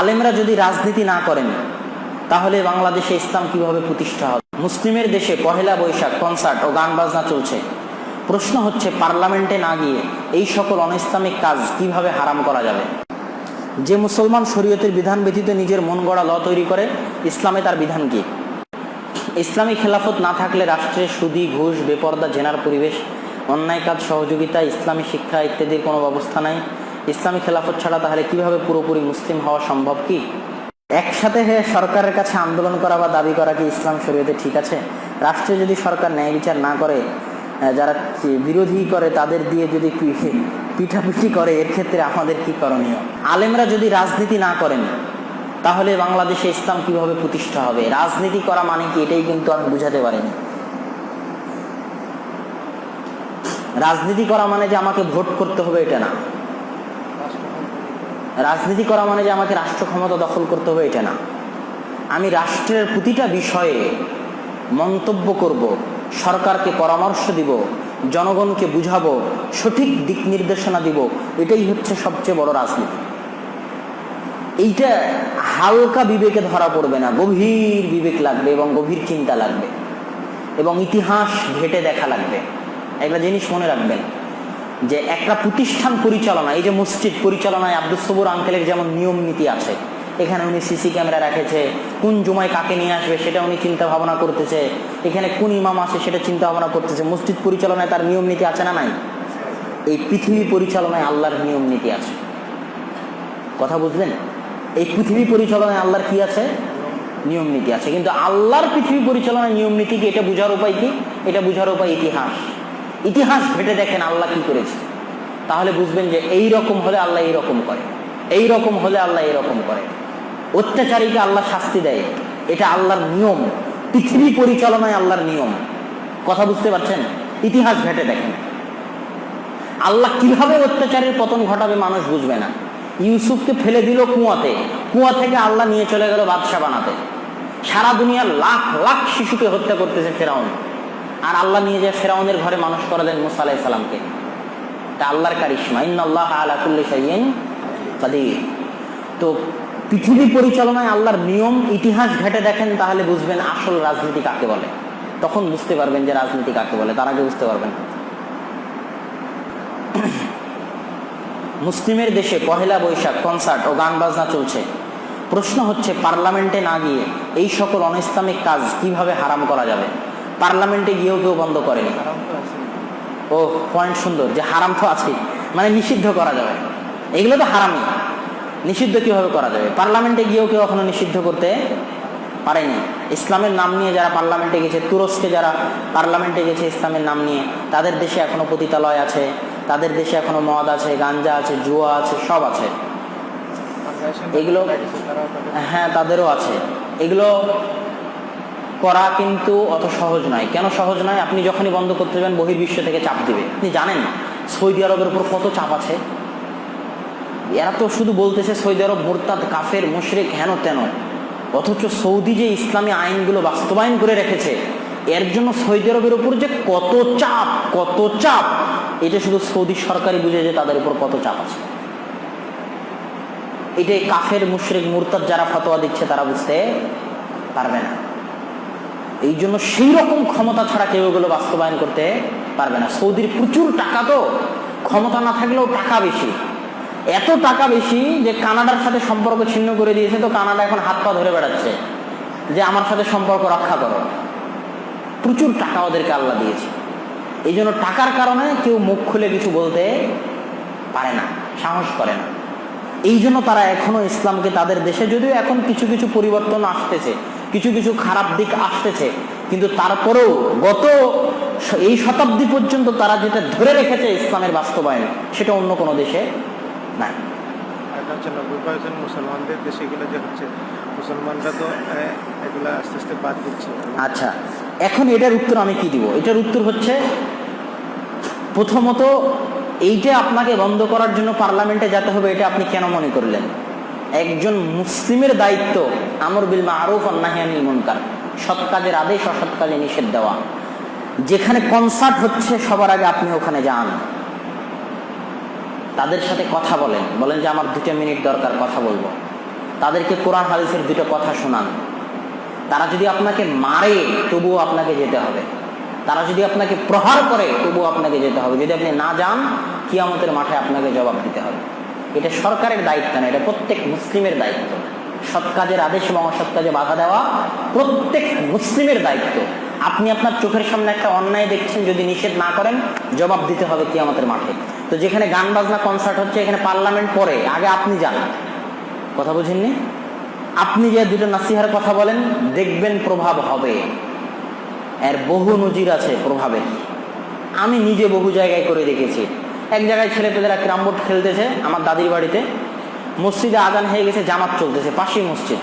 আলেমরা যদি রাজনীতি না করেন, তাহলে বাংলাদেশে ইসলাম কীভাবে প্রতিষ্ঠা হবে? মুসলিমের দেশে পহেলা বৈশাখ কনসার্ট ও গান বাজনা চলছে। প্রশ্ন হচ্ছে, পার্লামেন্টে না গিয়ে এই সকল অনইসলামিক কাজ কীভাবে হারাম করা যাবে? যে মুসলমান শরীয়তের বিধান ব্যতীত নিজের মন গড়া ল তৈরি করে, ইসলামে তার বিধান কি? ইসলামী খেলাফত না থাকলে রাষ্ট্রের সুদি, ঘুষ, বেপর্দা, জেনার পরিবেশ, অন্যায় কাজ, সহযোগিতা, ইসলামী শিক্ষা ইত্যাদির কোনো ব্যবস্থা নাই। ইসলামী খেলাফত ছাড়া তাহলে কীভাবে পুরোপুরি মুসলিম হওয়া সম্ভব কি? একসাথে হয়ে সরকারের কাছে আন্দোলন করা বা দাবি করা কি ইসলাম শরীয়তে ঠিক আছে? রাষ্ট্রে যদি সরকার ন্যায় বিচার না করে যারা বিরোধী করে, তাদের দিয়ে যদি পিঠাপিঠি করে, এর ক্ষেত্রে আমাদের কি করণীয়? আলেমরা যদি রাজনীতি না করেন, তাহলে বাংলাদেশে ইসলাম কীভাবে প্রতিষ্ঠা হবে? রাজনীতি করা মানে কি? এটাই কিন্তু আমি বুঝাতে পারিনি। রাজনীতি করা মানে যে আমাকে ভোট করতে হবে, এটা না। রাজনীতি করা মানে যে আমাকে রাষ্ট্র ক্ষমতা দখল করতে হবে, এটা না। আমি রাষ্ট্রের প্রতিটা বিষয়ে মন্তব্য করব, সরকারকে পরামর্শ দিব, জনগণকে বুঝাবো, সঠিক দিক নির্দেশনা দিব, এটাই হচ্ছে সবচেয়ে বড় রাজনীতি। এইটা হালকা বিবেকে ধরা পড়বে না, গভীর বিবেক লাগবে এবং গভীর চিন্তা লাগবে এবং ইতিহাস ঘেটে দেখা লাগবে। একটা জিনিস মনে রাখবেন যে একটা প্রতিষ্ঠান পরিচালনা এই যে মসজিদ পরিচালনায় আব্দুল সবুর আঙ্কেলের যেমন নিয়ম নীতি আছে, এখানে উনি সিসি ক্যামেরা রেখেছে, কোন জুমায় কাকে নিয়ে আসবে সেটা উনি চিন্তা ভাবনা করতেছে, এখানে কোন ইমাম আছে সেটা চিন্তা ভাবনা করতেছে, মসজিদ পরিচালনায় তার নিয়ম নীতি আছে না নাই? এই পৃথিবী পরিচালনায় আল্লাহর নিয়ম নীতি আছে। কথা বুঝলেন? এই পৃথিবী পরিচালনায় আল্লাহর কি আছে? নিয়ম নীতি আছে। কিন্তু আল্লাহর পৃথিবী পরিচালনায় নিয়ম নীতি কি? এটা বোঝার উপায় কি? এটা বোঝার উপায় ইতিহাস। ইতিহাস ঘেটে দেখেন আল্লাহ কি করেছে। তাহলে বুঝবেন যে এই রকম হলে আল্লাহ এই রকম করে। এই রকম হলে আল্লাহ এরকম করে। অত্যাচারীকে আল্লাহ শাস্তি দেয়। এটা আল্লাহর নিয়ম। পৃথিবী পরিচালনায় আল্লাহর নিয়ম। কথা বুঝতে পারছেন? ইতিহাস ঘেটে দেখেন। আল্লাহ কীভাবে অত্যাচারের পতন ঘটাবে মানুষ বুঝবে না। ইউসুফকে ফেলে দিল কুয়াতে। কুয়া থেকে আল্লাহ নিয়ে চলে গেল বাদশা বানাতে। সারা দুনিয়ার লাখ লাখ শিশুকে হত্যা করতেছে ফেরাউন। আর আল্লাহ নিয়ে যায় ফেরাউনের ঘরে মানুষ করে দেন মুসা আলাহি সাল্লামকে এটা আল্লাহর কারিশমা। ইন্নাল্লাহ আলা কুল্লি শাইইন কাদির। তো পৃথিবী পরিচালনায় আল্লাহর নিয়ম, ইতিহাস ঘেটে দেখেন, তাহলে বুঝবেন আসল রাজনীতি কাকে বলে। তখন বুঝতে পারবেন যে রাজনীতি কাকে বলে। তার আগে বুঝতে পারবেন। মুসলিমের দেশে পহেলা বৈশাখ কনসার্ট ও গান বাজনা চলছে। প্রশ্ন হচ্ছে, পার্লামেন্টে না গিয়ে এই সকল অনইসলামিক কাজ কীভাবে হারাম করা যাবে? পার্লামেন্টে গিয়েও কেউ বন্ধ করেনি। ও পয়েন্ট সুন্দর যে হারাম তো আছে মানে নিষিদ্ধ করা যাবে। এগুলো তো হারামই। নিষিদ্ধ কীভাবে করা যাবে? পার্লামেন্টে গিয়েও কেউ এখনও নিষিদ্ধ করতে পারেনি। ইসলামের নাম নিয়ে যারা পার্লামেন্টে গেছে তুরস্কে যারা পার্লামেন্টে গেছে ইসলামের নাম নিয়ে তাদের দেশে এখনও পতিতালয় আছে তাদের দেশে এখনও মদ আছে গাঞ্জা আছে জুয়া আছে সব আছে। এগুলো হ্যাঁ তাদেরও আছে। এগুলো করা কিন্তু অত সহজ নয়। কেন সহজ নয়? আপনি যখনই বন্ধ করতে যাবেন, বহির্বিশ্ব থেকে চাপ দিবে। আপনি জানেন সৌদি আরবের উপর কত চাপ আছে। এরা তো শুধু বলতেছে, সৌদি আরব মোরতাদ, কাফের, মুশরিক, হেন তেন। অথচ সৌদি যে ইসলামী আইনগুলো বাস্তবায়ন করে রেখেছে, এর জন্য সৌদি আরবের উপর যে কত চাপ কত চাপ, এটা শুধু সৌদি সরকারই বুঝে যে তাদের উপর কত চাপ আছে। এটাই কাফের, মুশরিক, মুরতাদ যারা ফতোয়া দিচ্ছে, তারা বুঝতে পারবে না। এই জন্য সেই রকম ক্ষমতা ছাড়া কেউ এগুলো বাস্তবায়ন করতে পারবে না। সৌদির প্রচুর টাকা তো, ক্ষমতা না থাকলেও টাকা বেশি। এত টাকা বেশি যে কানাডার সাথে সম্পর্ক ছিন্ন করে দিয়েছে তো কানাডা এখন হাত পা ধরে বেড়াচ্ছে যে আমার সাথে সম্পর্ক রক্ষা করো। প্রচুর টাকা ওদেরকে আল্লাহ দিয়েছে। এই জন্য টাকার কারণে কেউ মুখ খুলে কিছু বলতে পারে না, সাহস করে না। এই জন্য তারা এখনও ইসলামকে তাদের দেশে, যদিও এখন কিছু কিছু পরিবর্তন আসতেছে কিছু কিছু খারাপ দিক আসতেছে। কিন্তু তারপরেও গত এই শতাব্দী পর্যন্ত তারা যেটা ধরে রেখেছে ইসলামের বাস্তবায়ন সেটা অন্য কোনো দেশে নাই। হচ্ছে নব্বই পার্সেন্ট মুসলমানদের দেশে এগুলো যে হচ্ছে মুসলমানরা তো এগুলা আস্তে আস্তে বাদ দিচ্ছে। আচ্ছা এখন এটার উত্তর আমি কি দিব? এটার উত্তর হচ্ছে প্রথমত এইটা আপনাকে বন্ধ করার জন্য পার্লামেন্টে যেতে হবে এটা আপনি কেন মনে করলেন? একজন মুসলিমের দায়িত্ব আমর বিল মারুফ অন্যাহিয়ানিল মুনকার। সৎ কাজের আদেশ অসৎ কাজে নিষেধ দেওয়া। যেখানে কনসার্ট হচ্ছে, সবার আগে আপনি ওখানে যান। তাদের সাথে কথা বলেন। বলেন যে, আমার দুটো মিনিট দরকার, কথা বলব। তাদেরকে কোরআন, হাদিসের দুটো কথা শোনান। তারা যদি আপনাকে মারে, তবুও আপনাকে যেতে হবে। তারা যদি আপনাকে প্রহার করে, তবুও আপনাকে যেতে হবে। যদি আপনি না যান, কিয়ামতের মাঠে আপনাকে জবাব দিতে হবে। এটা সরকারের দায়িত্ব না, এটা প্রত্যেক মুসলিমের দায়িত্ব। সৎ কাজের আদেশ এবং অসৎ কাজে বাধা দেওয়া প্রত্যেক মুসলিমের দায়িত্ব। আপনি আপনার চোখের সামনে একটা অন্যায় দেখছেন, যদি নিষেধ না করেন, জবাব দিতে হবে কি আমাদের মাঠে। তো যেখানে গান বাজনা কনসার্ট হচ্ছে, এখানে পার্লামেন্ট পরে আগে আপনি যান। কথা বুঝেননি? আপনি যে দুটো নাসিহার কথা বলেন, দেখবেন প্রভাব হবে। এর বহু নজির আছে প্রভাবের। আমি নিজে বহু জায়গায় করে দেখেছি। এক জায়গায় ছেলেপেলেরা ক্রামবোর্ড খেলতেছে আমার দাদির বাড়িতে। মসজিদে আদান হয়ে গেছে, জামাত চলতেছে, পাশেই মসজিদ।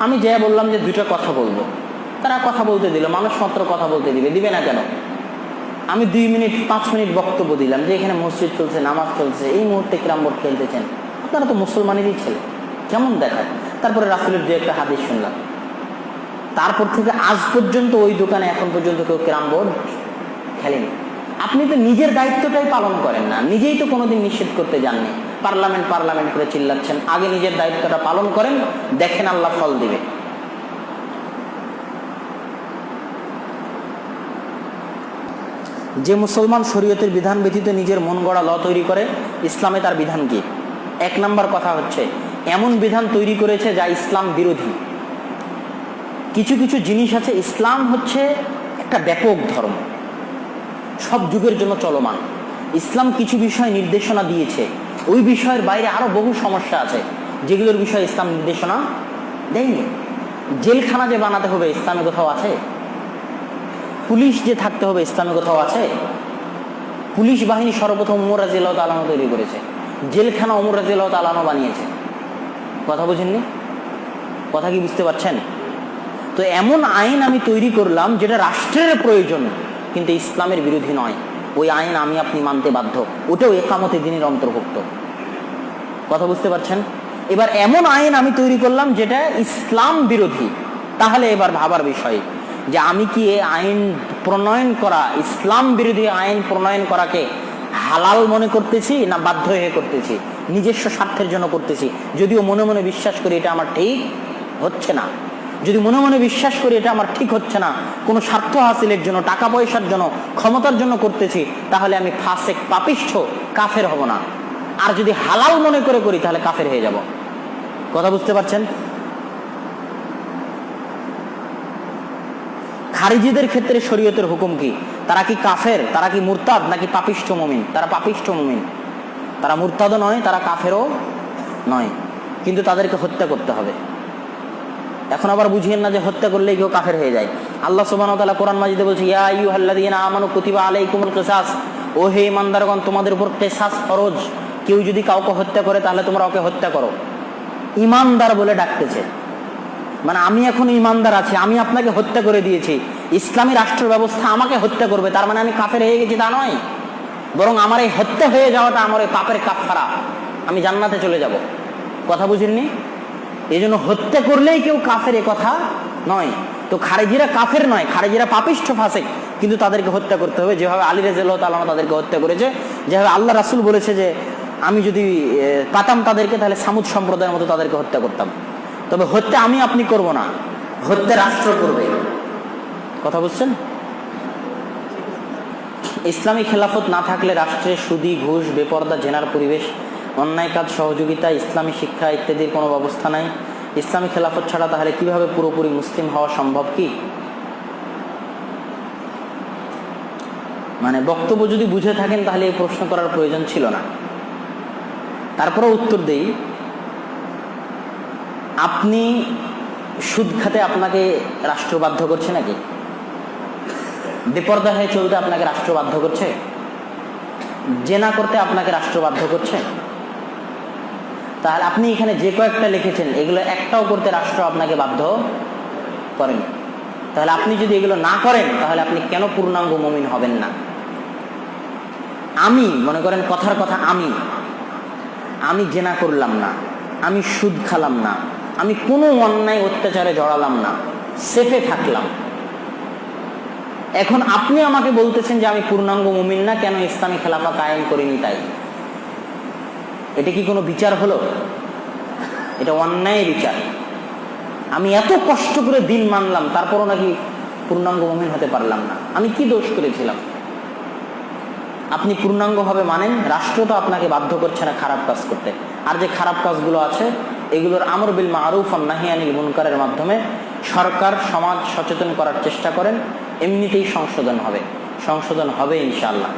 আমি যে বললাম যে দুটো কথা বলব, তারা কথা বলতে দিল, মানুষ মাত্র কথা বলতে দিবে দিবে না কেন? আমি দুই মিনিট, পাঁচ মিনিট বক্তব্য দিলাম যে এখানে মসজিদ চলছে, নামাজ চলছে, এই মুহূর্তে ক্যারাম বোর্ড খেলতেছেন? আপনারা তো মুসলমানেরই ছেলে, কেমন দেখায়? তারপরে রাসুলের দু একটা হাদিস শুনলাম। তারপর থেকে আজ পর্যন্ত ওই দোকানে এখন পর্যন্ত কেউ ক্রাম বোর্ড খেলেনি। আপনি তো নিজের দায়িত্বটাই পালন করেন না। নিজেই তো কোনোদিন নিষেধ করতে যাননি। পার্লামেন্ট পার্লামেন্ট করে চিল্লাচ্ছেন। আগে নিজের দায়িত্বটা পালন করেন, দেখেন আল্লাহ ফল দিবে। যে মুসলমান শরীয়তের বিধান ব্যতীত নিজের মন গড়া ল তৈরি করে, ইসলামে তার বিধান কি? এক নাম্বার কথা হচ্ছে, এমন বিধান তৈরি করেছে যা ইসলাম বিরোধী। কিছু কিছু জিনিস আছে, ইসলাম হচ্ছে একটা ব্যাপক ধর্ম। সব যুগের জন্য চলমান। ইসলাম কিছু বিষয় নির্দেশনা দিয়েছে। ওই বিষয়ের বাইরে আরও বহু সমস্যা আছে। যেগুলোর বিষয়ে ইসলাম নির্দেশনা দেয়নি। জেলখানা যে বানাতে হবে, ইসলামে কোথাও আছে? পুলিশ যে থাকতে হবে, ইসলামে কোথাও আছে? পুলিশ বাহিনী সর্বপ্রথম উমর রাজিয়াল তালানো তৈরি করেছে। জেলখানা উমর রাজিয়াল তালানো বানিয়েছে। কথা বোঝেননি? কথা কি বুঝতে পারছেন? তো এমন আইন আমি তৈরি করলাম যেটা রাষ্ট্রের প্রয়োজন। কিন্তু ইসলামের বিরোধী নয়। ওই আইন আমি আপনি মানতে বাধ্য। ওটাও একামতে দিনের অন্তর্ভুক্ত। কথা বুঝতে পারছেন? এবার এমন আইন আমি তৈরি করলাম যেটা ইসলাম বিরোধী। তাহলে এবার ভাবার বিষয় যে আমি কি এই আইন প্রণয়ন করা, ইসলাম বিরোধী আইন প্রণয়ন করাকে হালাল মনে করতেছি না বাধ্য হয়ে করতেছি? নিজস্ব স্বার্থের জন্য করতেছি? যদিও মনে মনে বিশ্বাস করি এটা আমার ঠিক হচ্ছে না। যদি মনে মনে বিশ্বাস করি এটা আমার ঠিক হচ্ছে না, কোনো স্বার্থ হাসিলের জন্য, টাকা পয়সার জন্য, ক্ষমতার জন্য করতেছি, তাহলে আমি ফাসেক পাপিষ্ঠ কাফের হব না। আর যদি হালাল মনে করে করি, তাহলে কাফের হয়ে যাব। কথা বুঝতে পারছেন? খারিজিদের ক্ষেত্রে শরীয়তের হুকুম কি? তারা কি কাফের? তারা কি মুরতাদ? নাকি পাপিষ্ঠ মুমিন? তারা পাপিষ্ঠ মুমিন। তারা মুরতাদও নয়, তারা কাফেরও নয়। কিন্তু তাদেরকে হত্যা করতে হবে। এখন আবার বুঝিয়েন না যে হত্যা করলেই কেউ কাফের হয়ে যায়। আল্লাহ সুবহানাহু ওয়া তাআলা কোরআন মাজিদে বলছে, ইয়া কিসাস। ও হে ইমানদারগণ তোমাদের উপর কিসাস ফরজ। কেউ যদি কাউকে হত্যা করে, তাহলে তোমরা ওকে হত্যা করো। ইমানদার বলে ডাকতেছে। মানে আমি এখন ইমানদার আছি, আমি আপনাকে হত্যা করে দিয়েছি। ইসলামী রাষ্ট্র ব্যবস্থা আমাকে হত্যা করবে, তার মানে আমি কাফের হয়ে গেছি তা নয়। বরং আমার এই হত্যা হয়ে যাওয়াটা আমার এই পাপের কাফারা আমি জান্নাতে চলে যাব। কথা বুঝেননি? এই জন্য হত্যা করলেই কেউ কাফের এ কথা নয়। তো খারেজিরা কাফের নয়, খারেজিরা পাপিষ্ঠ ফাঁসে কিন্তু তাদেরকে হত্যা করতে হবে। যেভাবে আলী রাজিয়াল তালামা তাদেরকে হত্যা করেছে, যেভাবে আল্লাহ রাসুল বলেছে যে, আমি যদি পাতাম তাদেরকে, তাহলে সামুদ সম্প্রদায়ের মতো তাদেরকে হত্যা করতাম। তবে হত্যা আমি, আপনি করব না। হত্যা রাষ্ট্র করবে। কথা বুঝছেন? ইসলামী খেলাফত না থাকলে রাষ্ট্রে সুদি, ঘুষ, বেপর্দা, জেনার পরিবেশ অন্যায় কাজ, সহযোগিতা, ইসলামী শিক্ষা ইত্যাদির কোনো ব্যবস্থা নাই। ইসলামী খেলাফত ছাড়া তাহলে কীভাবে পুরোপুরি মুসলিম হওয়া সম্ভব কি? মানে বক্তব্য যদি বুঝে থাকেন, তাহলে এই প্রশ্ন করার প্রয়োজন ছিল না। তারপরে উত্তর দেই। আপনি সুদ খাতে আপনাকে রাষ্ট্র বাধ্য করছে নাকি? বেপর্দা হয়ে চলতে আপনাকে রাষ্ট্র বাধ্য করছে? জেনা করতে আপনাকে রাষ্ট্র বাধ্য করছে? তাহলে আপনি এখানে যে কয়েকটা লিখেছেন, এগুলো একটাও করতে রাষ্ট্র আপনাকে বাধ্য করেন। তাহলে আপনি যদি এগুলো না করেন, তাহলে আপনি কেন পূর্ণাঙ্গ মমিন হবেন না? আমি, মনে করেন কথার কথা আমি আমি জেনা করলাম না, আমি সুদ খালাম না, আমি কোনো অন্যায় অত্যাচারে জড়ালাম না সেফে থাকলাম। এখন আপনি আমাকে বলতেছেন যে আমি পূর্ণাঙ্গ মুমিন না, কেন ইসলামী খেলাফা কায়েম করিনি তাই? এটা কি কোনো বিচার হলো? এটা অন্যায় বিচার। আমি এত কষ্ট করে দিন মানলাম, তারপরও নাকি পূর্ণাঙ্গ মমিন হতে পারলাম না। আমি কি দোষ করেছিলাম? আপনি পূর্ণাঙ্গভাবে মানেন, রাষ্ট্র তো আপনাকে বাধ্য করছে না খারাপ কাজ করতে। আর যে খারাপ কাজগুলো আছে, এগুলোর আমর বিল মারুফ আর নাহিয়ানিল মুনকারের মাধ্যমে সরকার, সমাজ সচেতন করার চেষ্টা করেন, এমনিতেই সংশোধন হবে। সংশোধন হবে ইনশাআল্লাহ।